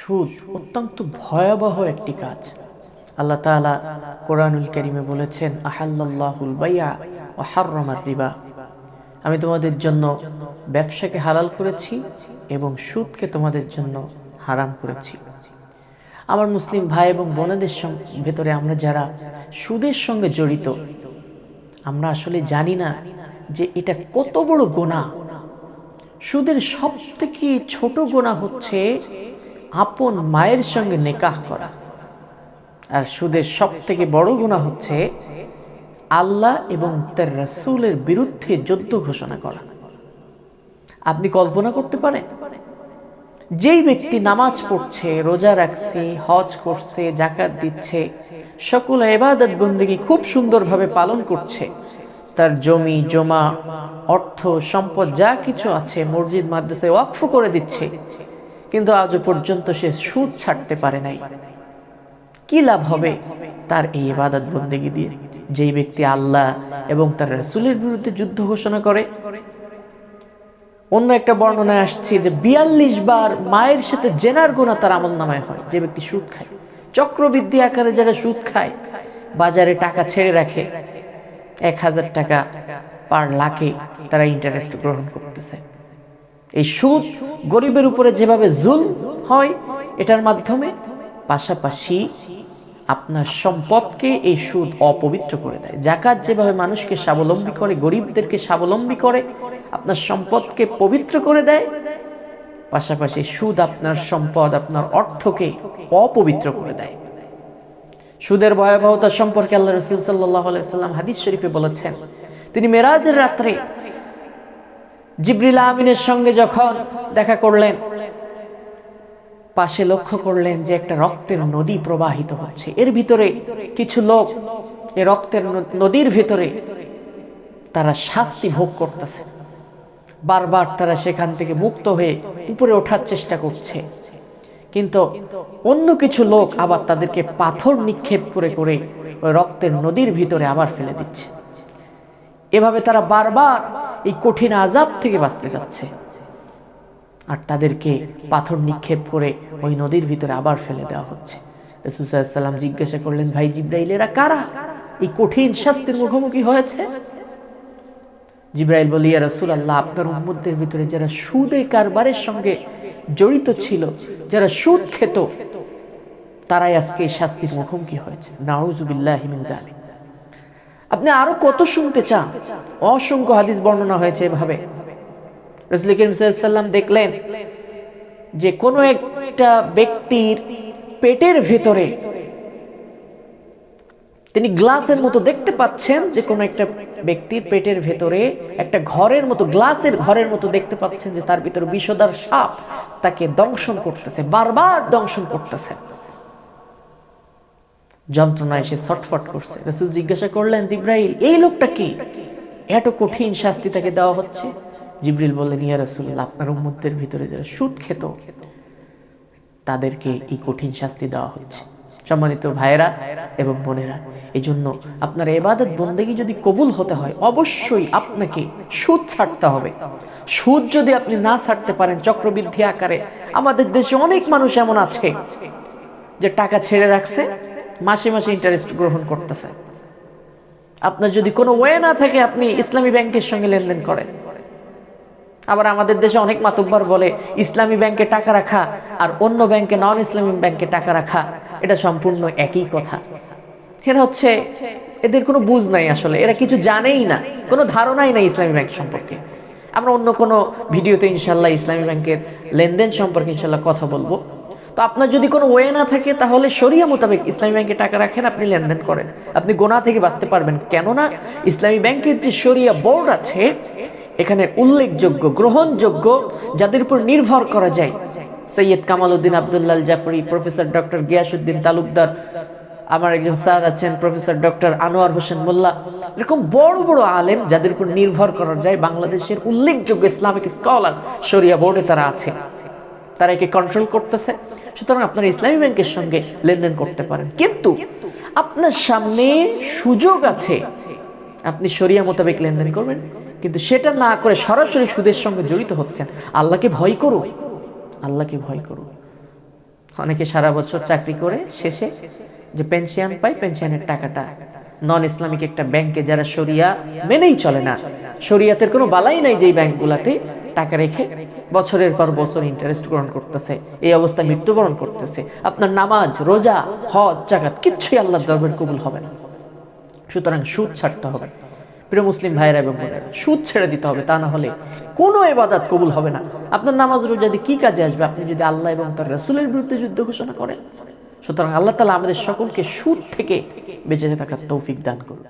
সুদ অত্যন্ত ভয়াবহ একটি কাজ। আল্লাহ তাআলা কোরআনুল কারিমে বলেছেন আহাল্লাহুল বাইয়া ও হার্রমার রিবা। আমি তোমাদের জন্য ব্যবসাকে হালাল করেছি এবং সুদকে তোমাদের জন্য হারাম করেছি। আমার মুসলিম ভাই এবং বোনেদের ভেতরে আমরা যারা সুদের সঙ্গে জড়িত, আমরা আসলে জানি না যে এটা কত বড় গোনা সুদের সব থেকে ছোট গোনা হচ্ছে আপন মায়ের সঙ্গে নেকাহ করা। আর সুদের সব থেকে বড় গুণা হচ্ছে আল্লাহ এবং তার রাসূলের বিরুদ্ধে যুদ্ধ ঘোষণা করা। আপনি কল্পনা করতে পারেন, যেই ব্যক্তি নামাজ পড়ছে, রোজা রাখছে, হজ করছে জাকাত দিচ্ছে, সকল এবাদত বন্দেগী খুব সুন্দরভাবে পালন করছে, তার জমি, জমা, অর্থ, সম্পদ, যা কিছু আছে, মসজিদ, মাদ্রাসায় ওয়াকফ করে দিচ্ছে কিন্তু আজও পর্যন্ত সে সুদ ছাড়তে পারে নাই। কি লাভ হবে তার এই ইবাদত বন্দেগী দিয়ে? যেই ব্যক্তি আল্লাহ এবং তার রাসূলের বিরুদ্ধে যুদ্ধ ঘোষণা করে। অন্য একটা বর্ণনায় আসছে যে বিয়াল্লিশ বার মায়ের সাথে জেনার গুণা তার আমল নামায় হয়, যে ব্যক্তি সুদ খায়। চক্রবৃদ্ধি আকারে যারা সুদ খায়, বাজারে টাকা ছেড়ে রাখে, এক হাজার টাকা পার লাখে তারা ইন্টারেস্ট গ্রহণ করতেছে। এই সুদ গরিবের উপরে যেভাবে জুল হয়, এটার মাধ্যমে পাশাপাশি আপনার সম্পদকে এই সুদ অপবিত্র করে দেয়। জাকাত যেভাবে মানুষকে স্বাবলম্বী করে, গরিবদেরকে স্বাবলম্বী করে, আপনার সম্পদকে পবিত্র করে দেয়, পাশাপাশি সুদ আপনার সম্পদ, আপনার অর্থকে অপবিত্র করে দেয়। সুদের ভয়াবহতা সম্পর্কে আল্লাহ রসুল সাল্লাহ সাল্লাম হাদিস শরীফে বলেছেন, তিনি মেরাজের রাত্রে জিবরিল আমিনের সঙ্গে যখন দেখা করলেন, পাশে লক্ষ্য করলেন যে একটা রক্তের নদী প্রবাহিত হচ্ছে। এর ভিতরে কিছু লোক এই রক্তের নদীর ভিতরে তারা শাস্তি ভোগ করতেছে। বারবার তারা সেখান থেকে মুক্ত হয়ে উপরে ওঠার চেষ্টা করছে। কিন্তু অন্য কিছু লোক আবার তাদেরকে পাথর নিক্ষেপ করে করে ওই রক্তের নদীর ভিতরে আবার ফেলে দিচ্ছে। এভাবে তারা বারবার এই কঠিন আজাব থেকে বাঁচতে যাচ্ছে। আর তাদেরকে পাথর নিক্ষেপ করে ওই নদীর ভিতরে আবার ফেলে দেওয়া হচ্ছে। রসুসাল্লাম জিজ্ঞাসা করলেন, ভাই জিব্রাইল, এরা কারা? এই কঠিন শাস্তির মুখোমুখি হয়েছে? জিব্রাইল বলি, ইয়া রসুল আল্লাহ আপনার উম্মদের ভিতরে যারা সুদে কারবারের সঙ্গে জড়িত ছিল, যারা সুদ খেত, তারাই আজকে এই শাস্তির মুখোমুখি হয়েছে। নাউজুবিল্লাহ মিন জালিম আপনি আরও কত শুনতে চান? অসংখ্য হাদিস বর্ণনা হয়েছে এভাবে। সাল্লাম দেখলেন যে কোনো একটা ব্যক্তির পেটের ভেতরে তিনি গ্লাসের মতো দেখতে পাচ্ছেন যে কোনো একটা ব্যক্তির পেটের ভেতরে একটা ঘরের মতো, গ্লাসের ঘরের মতো দেখতে পাচ্ছেন যে তার ভিতরে বিষদার সাপ তাকে দংশন করতেছে, বারবার দংশন করতেছে। যন্ত্রণায় সে ছটফট করছে। রসুল জিজ্ঞাসা করলেন, জিব্রাইল, এই লোকটা কি? এত কঠিন শাস্তি তাকে দেওয়া হচ্ছে? জিব্রিল বললেন, ইয়া রসুল্লাহ আপনার উম্মদের ভিতরে যারা সুদ খেত, তাদেরকে এই কঠিন শাস্তি দেওয়া হচ্ছে। সম্মানিত ভাইয়েরা এবং বোনেরা এই জন্য আপনার এবাদত বন্দেগী যদি কবুল হতে হয়, অবশ্যই আপনাকে সুদ ছাড়তে হবে। সুদ যদি আপনি না ছাড়তে পারেন, চক্রবৃদ্ধি আকারে, আমাদের দেশে অনেক মানুষ এমন আছে যে টাকা ছেড়ে রাখছে মাসে মাসে ইন্টারেস্ট গ্রহণ করতেছে। আপনার যদি কোনো ওয়ে না থাকে, আপনি ইসলামী ব্যাংকের সঙ্গে লেনদেন করেন। আবার আমাদের দেশে অনেক মাতব্বর বলে, ইসলামী ব্যাংকে টাকা রাখা আর অন্য ব্যাংকে নন ইসলামী ব্যাংকে টাকা রাখা, এটা সম্পূর্ণ একই কথা। এরা হচ্ছে, এদের কোনো বুঝ নাই আসলে, এরা কিছু জানেই না, কোনো ধারণাই নাই ইসলামী ব্যাংক সম্পর্কে। আমরা অন্য কোনো ভিডিওতে ইনশাল্লাহ ইসলামী ব্যাংকের লেনদেন সম্পর্কে ইনশাল্লাহ কথা বলব। তো আপনার যদি কোনো ওয়ে না থাকে, তাহলে শরিয়া মোতাবেক ইসলামী ব্যাংকে টাকা রাখেন, আপনি লেনদেন করেন। আপনি গোনা থেকে বাঁচতে পারবেন। কেননা, ইসলামী ব্যাংকের যে শরিয়া বোর্ড আছে, এখানে উল্লেখযোগ্য, গ্রহণযোগ্য, যাদের উপর নির্ভর করা যায়। সৈয়দ কামাল উদ্দিন আবদুল্লাহ জাফরি, প্রফেসর ডক্টর গিয়াসুদ্দিন তালুকদার, আমার একজন স্যার আছেন, প্রফেসর ডক্টর আনোয়ার হোসেন মোল্লা। এরকম বড় বড় আলেম যাদের উপর নির্ভর করা যায়, বাংলাদেশের উল্লেখযোগ্য ইসলামিক স্কলার শরিয়া বোর্ডে তারা আছে। তারা একে কন্ট্রোল করতেছে। সুতরাং আপনারা ইসলামী ব্যাংকের সঙ্গে লেনদেন করতে পারেন। কিন্তু আপনার সামনে সুযোগ আছে। আপনি শরিয়া মোতাবেক লেনদেন করবেন। কিন্তু সেটা না করে সরাসরি সুদের সঙ্গে জড়িত হচ্ছেন। আল্লাহকে ভয় করুন। আল্লাহকে ভয় করুন। অনেকে সারা বছর চাকরি করে শেষে যে পেনশন পায় পেনশনের টাকাটা নন ইসলামিক একটা ব্যাংকে যারা শরিয়া মেনেই চলে না। শরিয়াতের কোনো বালাই নাই যেই ব্যাংকগুলাতে টাকা রেখে বছরের পর বছর ইন্টারেস্ট গ্রহণ করতেছে। এই অবস্থায় মৃত্যুবরণ করতেছে। আপনার নামাজ, রোজা, হজ জাকাত কিচ্ছুই আল্লাহর দরবার কবুল হবে না। সুতরাং সুদ ছাড়তে হবে। প্রিয় মুসলিম ভাইয়েরা এবং বোনেরা, সুদ ছেড়ে দিতে হবে, তা না হলে কোনো এবাদাত কবুল হবে না। আপনার নামাজ, রোজা দিয়ে কি কাজে আসবে? আপনি যদি আল্লাহ এবং তার রসুলের বিরুদ্ধে যুদ্ধ ঘোষণা করেন, সুতরাং আল্লাহ তালা আমাদের সকলকে সুদ থেকে বেঁচে থাকার তৌফিক দান করুন।